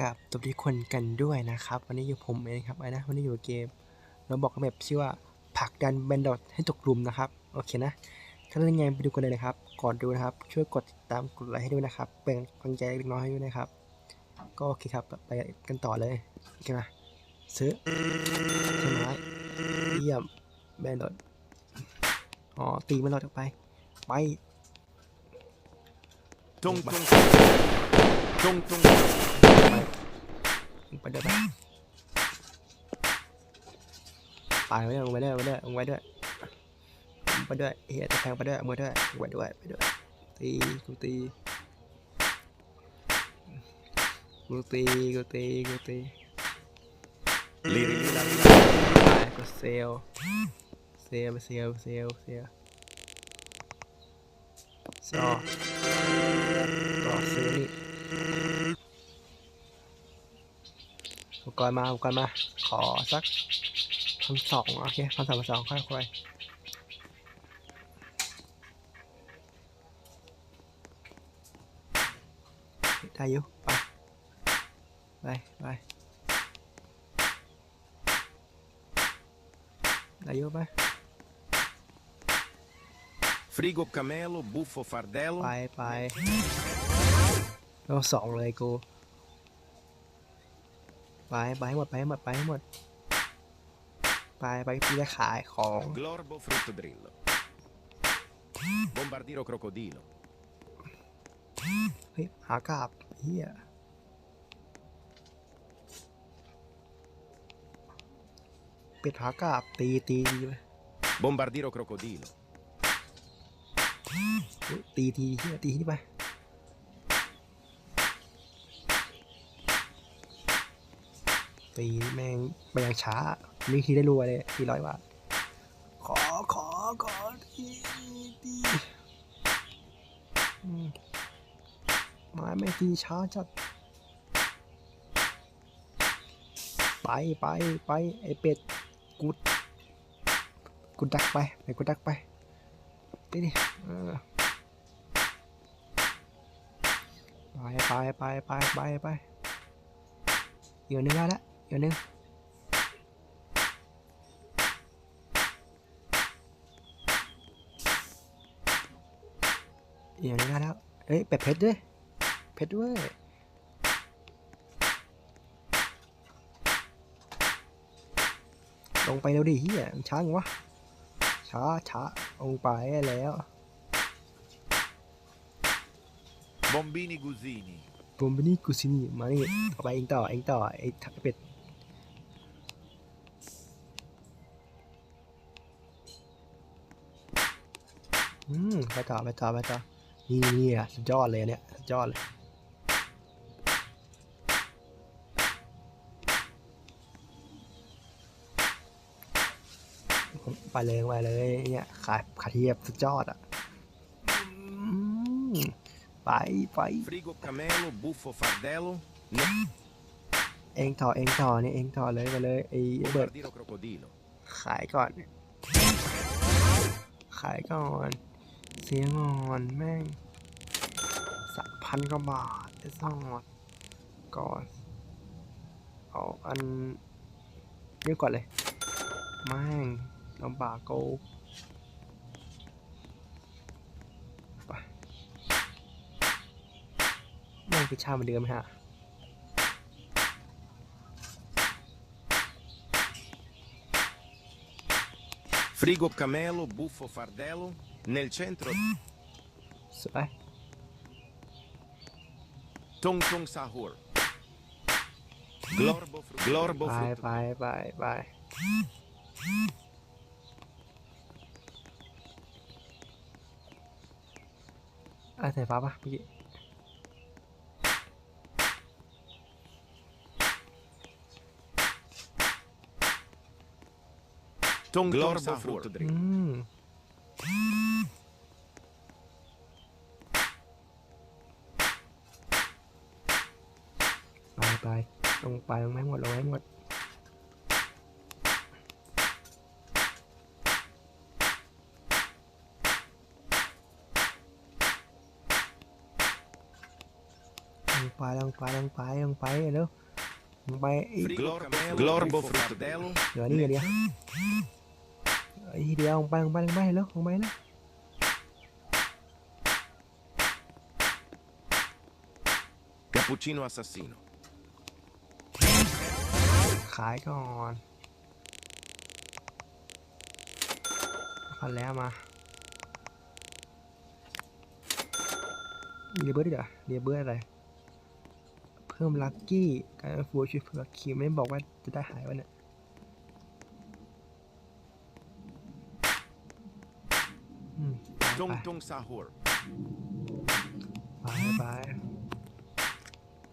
กับตัวทุกคนกันด้วยนะครับ วันนี้อยู่ผมเองครับไอ้นะวันนี้อยู่เกมเราบอกกับแบบชื่อว่าผักดันแบนดอทให้ตกหลุมนะครับ โอเคนะถ้าเล่นยังไงไปดูกันเลยนะครับ ก่อนดูนะครับ ช่วยกดติดตามกดไลค์ให้ด้วยนะครับ เป็นกำลังใจเล็กน้อยให้ด้วยนะครับ ก็โอเคครับไปกันต่อเลยโอเคนะซื้อต้นไม้เยี่ยมแบนดอทอ๋อตีมันหลอดออกไป ไป Tung tung tung tung ไปด้วยไปไปไว้ด้วยลงไปด้วยไปด้วยลง ไปด้วยไปด้วยเฮียจะแทงไปด้วยเอามือด้วยไปด้วยไปด้วยตีกูตีกูตีกูตีกูตี li li li la li ไปกูเซลเซลเซลเซลเซลซอต่อซื้อนี่ อุปกรณ์มาอุปกรณ์มา ขอสักพันสองโอเคพันสองพันสองค่อยค่อยได้อยู่ไปไปไปได้อยู่ไป Frigo camelo, buffo fardello. ไป ไปเราสองเลยกูไปไปให้หมดไปให้หมดไปให้หมดไปไปที่จะขายของ Glorbo fruttodrillo. Bombardiro crocodilo. เฮ้ยหากาบเฮียเป็ดหากาบตีตีตีไป Bombardiro crocodilo. เฮ้ยตีทีเฮียตีที่ไป ตีแม่งไปยังช้านี่ทีได้รัวเลยสี่ร้อยบาทขอขอขอทีทีมาไม่ทีช้าจัด ไปไปไปไอเป็ดกูกูดักไปไปกูดักไปไปดิไปไปไปไปไปไปเดี๋ยวนึงได้ละ เดี๋ยวนึงเดี๋ยวนึงได้แล้วเอ้ยเป็ดเพชรด้วย เพชรด้วยลงไปแล้วดิเฮียมันช้าจังวะ ช้าช้าลงไปแล้ว Bombini gusini. บอมบินี่กูซินี่มานี่เอาไปเองต่อเองต่อไอ้ทักเป็ด ไปต่อไปต่อไปต่อนี่นี่อะสุดยอดเลยอันเนี่ยสุดยอดเลยไปเลยไปเลยเนี่ยขาขาเทียบสุดยอดอะอืมไปไป Frigo camelo, buffo fardello. Ne- เองต่อเองต่อเนี่ยเองต่อเลยไปเลยไอ้เบิร์ด Bombardiro crocodilo. ขายก่อน ขายก่อน เสียงอนแม่งสักพันกว่าบาทไอ้ซ่องก่อนเอาอันนี้ก่อนเลยแม่งลำบากกูไปแม่งกิชาเหมือนเดิมไหมฮะฟริโกคาเมโลบุฟโฟฟาร์เดโล ไปไปอะไรสายฟ้าปะเมื่อกี้ tung glorbo fruttodrillo. อืม ไปไปลงไปลงไม่หมดลงไม่หมดลงไปลงไปลงไปลงไปเร็วลงไปอีก Frigo camelo, glorbo fruttardello, เหลือนี่อย่างเดียว ไอ้ทีเดียวลงไปลงไปลงไปเร็วลงไปเร็ว cappuccino assassino. ขายก่อนพันแล้วมาเรียเบิร์ดเหรอเรียเบิร์ดอะไร เพิ่มลัคกี้การฟูช่วยเผื่อคิวไม่บอกว่าจะได้หายวะเนี่ย อืมไป Tung tung sahur, ไปไป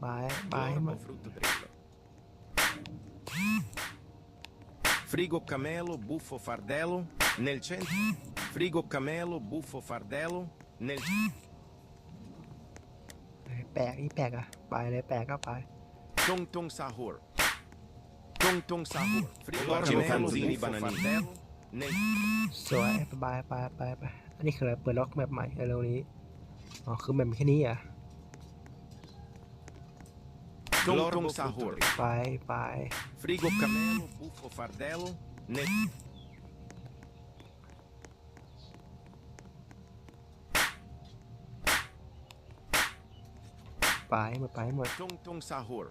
ไปไปให้หม glorbo ด fruttodrillo. Frigo camelo, buffo fardello, nel centro. Frigo camelo, buffo fardello, nel แปลกอีแปลกอะไปเลยแปลกก็ไป Tung tung sahur. Tung tung sahur. Frigo camelo, buffo fardello, nel สวยไปไปไปไปอันนี้คืออะไรเปิดล็อกแบบใหม่เร็วนี้อ๋อคือแบบแค่นี้อะ Tung tung sahur. ไปไปไปหมดไปหมด Tung tung sahur.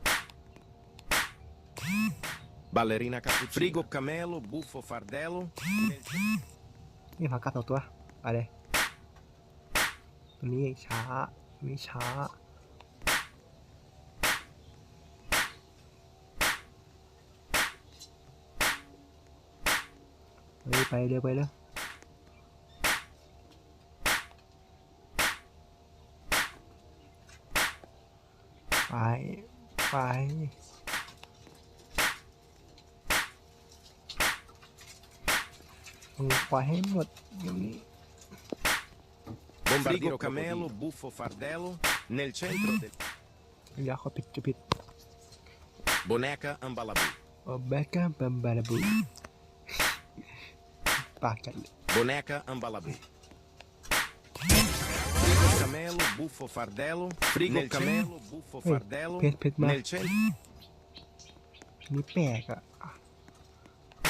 Ballerina cappuccino. Frigo camelo, buffo fardello, นี่ผักกาดสองตัวไปเลยตัวนี้ช้าไม่ช้า ไปไปเร็วไปเร็วไป ไป ปล่อยให้หมดอย่างนี้ Bombardiro camelo, buffo fardello, nel centro del เดี๋ยวเขาผิดจะผิด boneca ambalabù. โอเบก้าบัมบาราบูปากจัดเลย Boneca ambalabù. Frigo camelo, buffo fardello, frigo camelo, buffo Ehi, fardello, pet- pet ma- nel centro นี่แปลกอะ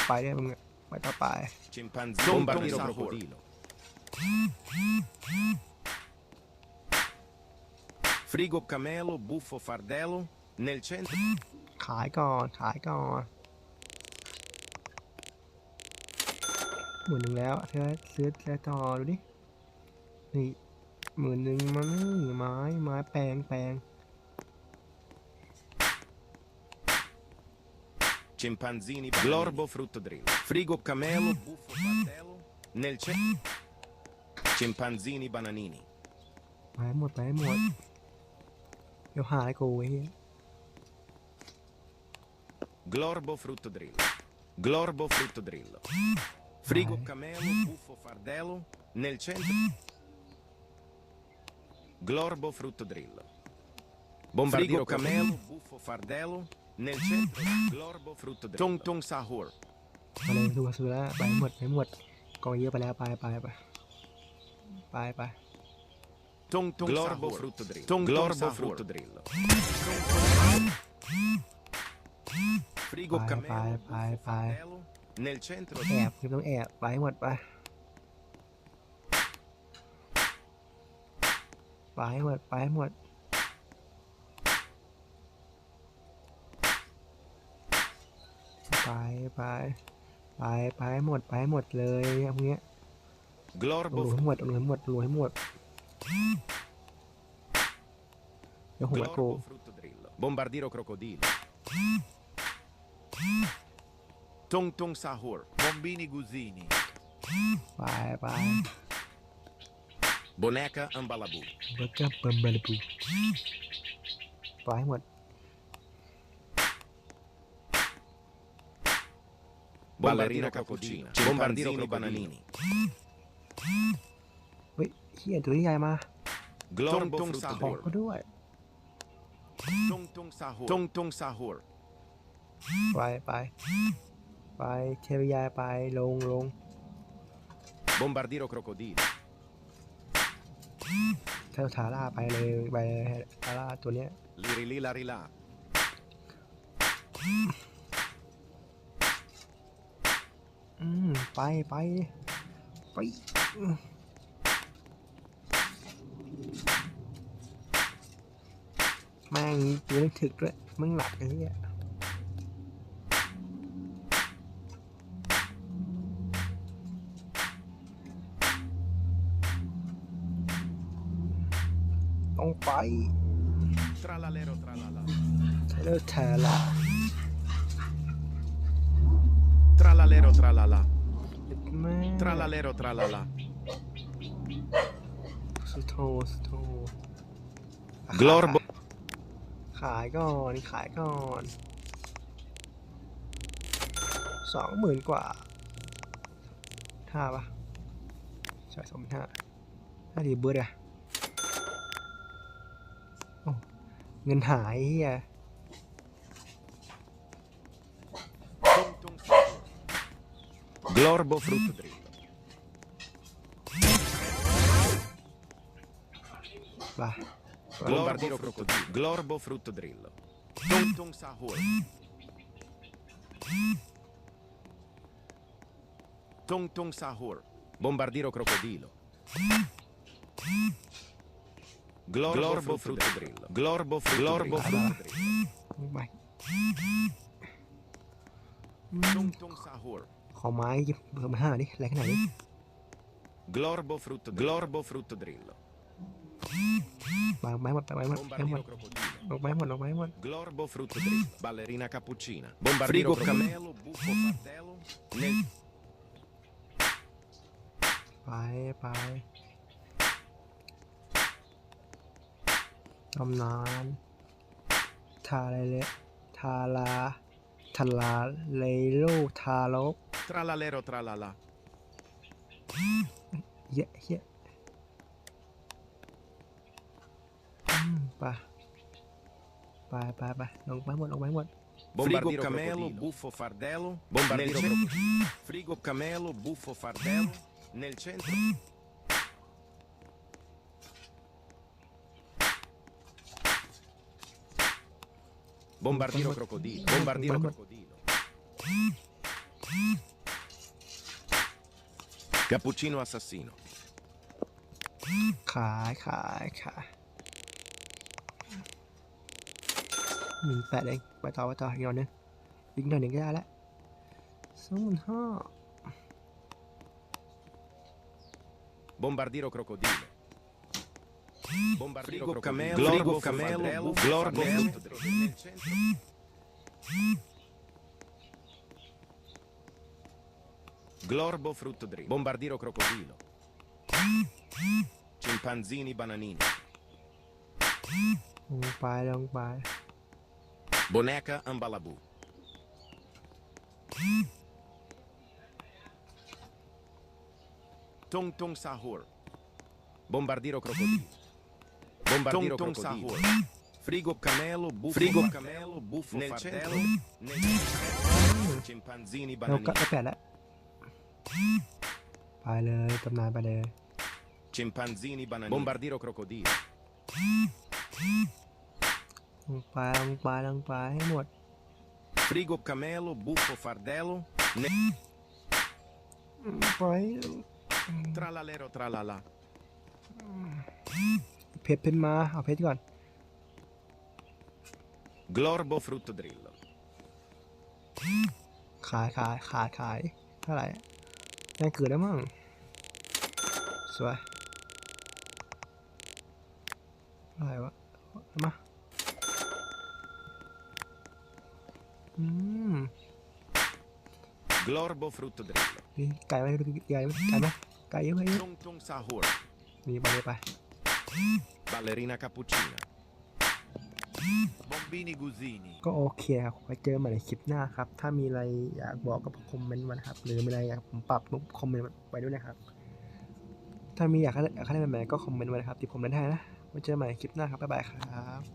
ไปได้มึงอะ ไปต่อไป Scimpanzé, bombardiro crocodilo. Frigo camelo, buffo fardello, nel centro ขายก่อน ขายก่อนหมื่นหนึ่งแล้วเธอซื้อเธอต่อดูดินี่หมื่นหนึ่งมันนี่ไม้ไม้แปลงแปลง Scimpanzini, glorbo fruttodrillo. Frigo camelo, buffo fardello, nel centro Scimpanzini bananini. ไปให้หมดไปให้หมด เดี๋ยวหายกูไอ้เหี้ย Glorbo fruttodrillo. Glorbo fruttodrillo. Frigo Vai. camelo, buffo fardello, nel centro Glorbo fruttodrillo. Bombardiro camelo, buffo fardello, Nel centro Glorbo fruttodrillo. Tung tung sahur. มาเลยดูซื้อแล้วไปให้หมดไปให้หมดกองเยอะไปแล้วไปไปไปไปไป Tung tung glorbo fruttodrillo. Tung glorbo fruttodrillo. Frigo Vai, camelo, vai, buffo vai, vai. fardello, nel centro แอบไม่ต้องแอบไปให้หมดไปไปให้หมดไปให้หมด ไปไปไปไปให้หมดไปให้หมดเลยเนี่ยพวกเนี้ย Glorbo รวมให้หมดรวมให้หมดรวมให้หมดเดี๋ยวหัวโก Glorbo fruttodrillo. Bombardiro crocodilo. Tung tung sahur. Bombini gusini. ไปไป Boneca ambalabù. เบอร์เกอร์เบิร์มเบอร์บูไปให้หมด Ballerina cappuccina. Bombardino bananini. เฮ้ยเฮียตัวใหญ่มา Glorbo บอก fruttodrillo. เขาด้วย Tung tung sahur. Tung tung sahur. ไปไปไปเทพยายไปลงลง Bombardiro crocodilo. เทาทาร่าไปเลยไปทาร่าตัวเนี้ย Liri li ไปไปไปอืมแม่งกูไม่ถึกด้วยมึงหลับไอ้เหี้ยต้องไป Tralalero tralala. เลิกแทนละ Tralalero tralala. แม่ Tralalero tralala. สุโธสุโธ Glorbo. ขายก่อนขายก่อนสองหมื่นกว่าห้าปะใช่สองหมื่นห้าห้าดีเบิร์ดอะโอ้เงินหายเฮีย Tung tung sahur. Glorbo frutto drillo. ไป Bombardiro crocodilo. Glorbo frutto drillo. Tung tung sahur. Tung tung sahur. Bombardiro crocodilo. Glorbo frutto drillo. Glorbo frutto Glorbo frutto drillo. ไป Tung tung sahur. ขอไม้ยิบเบอร์มาห้าดิแรงขนาดนี้ Glorbo frutto Glorbo frutto drillo. วางไม้หมดไปไม้หมดไปหมด Bombardiro crocodilo. ลงไม้หมดลงไม้หมด Glorbo frutto drillo. Ballerina cappuccina. Bombardiro cammello. Buffo fardello. Nel ไปไปตำนานทาอะไรเลยทาลาทาลาเลโลทารก tralalero tralala. เหี้ยเหี้ยอืมไปไปไปไปลงไปหมดลงไปหมด Frigo camelo, buffo fardello. Bombardiro crocodilo. Frigo camelo, buffo fardello. Nel centro. Bombardiro crocodilo. Bombardiro crocodilo. Cappuccino assassino. ขายขายขายหนึ่งแปดเองไปต่อไปต่ออีกหน่อยหนึงอีกหน่อยหนึ่งก็ได้แล้วสองหมื่นห้า Bombardiro crocodilo. Bombardiro Frigo camelo, Glorbo camelo, Glorbo frutto drillo. Nel centro. Glorbo frutto drillo. Bombardiro crocodilo. Cimpanzini bananini. ลงไปลงไป Boneca ambalabu. Tung tung sahur. Bombardiro crocodilo. Bombardiro tung, crocodilo. Sahur. Frigo camelo, buffo Frigo camelo, buffo nel fardello. Nel centro. Cimpanzini เราก็ bananini. ได้แปดแล้ว ไปเลยตำนานไปเลย Cimpanzini bananini. Bombardiro crocodilo. ลงไปลงไปลงไปให้หมด Frigo camelo, buffo fardello. Nel ไป tralalero tralala. เพชรเพชรมาเอาเพชรก่อน Glorbo frutto drillo. ขายขายขายขายเท่าไหร่ แม่งเกิดแล้วมั้งสวยเท่าไหร่วะเอามา อืม Glorbo frutto drillo. นี่ไก่ไหมไก่ไหมไก่ไหมไก่เยอะไหม Tung tung sahur. มีไปเลยไป Ballerina cappuccina. ก็โอเคครับไว้เจอกันใหม่ในคลิปหน้าครับ ถ้ามีอะไรอยากบอกก็คอมเมนต์มานะครับ หรือมีอะไรอยากผมปรับคอมเมนต์ไว้ด้วยนะครับ ถ้ามีอยากให้อยากให้อะไรใหม่ๆก็คอมเมนต์ไว้นะครับที่ผมเล่นให้นะไว้เจอกันใหม่ในคลิปหน้าครับบ๊ายบายครับ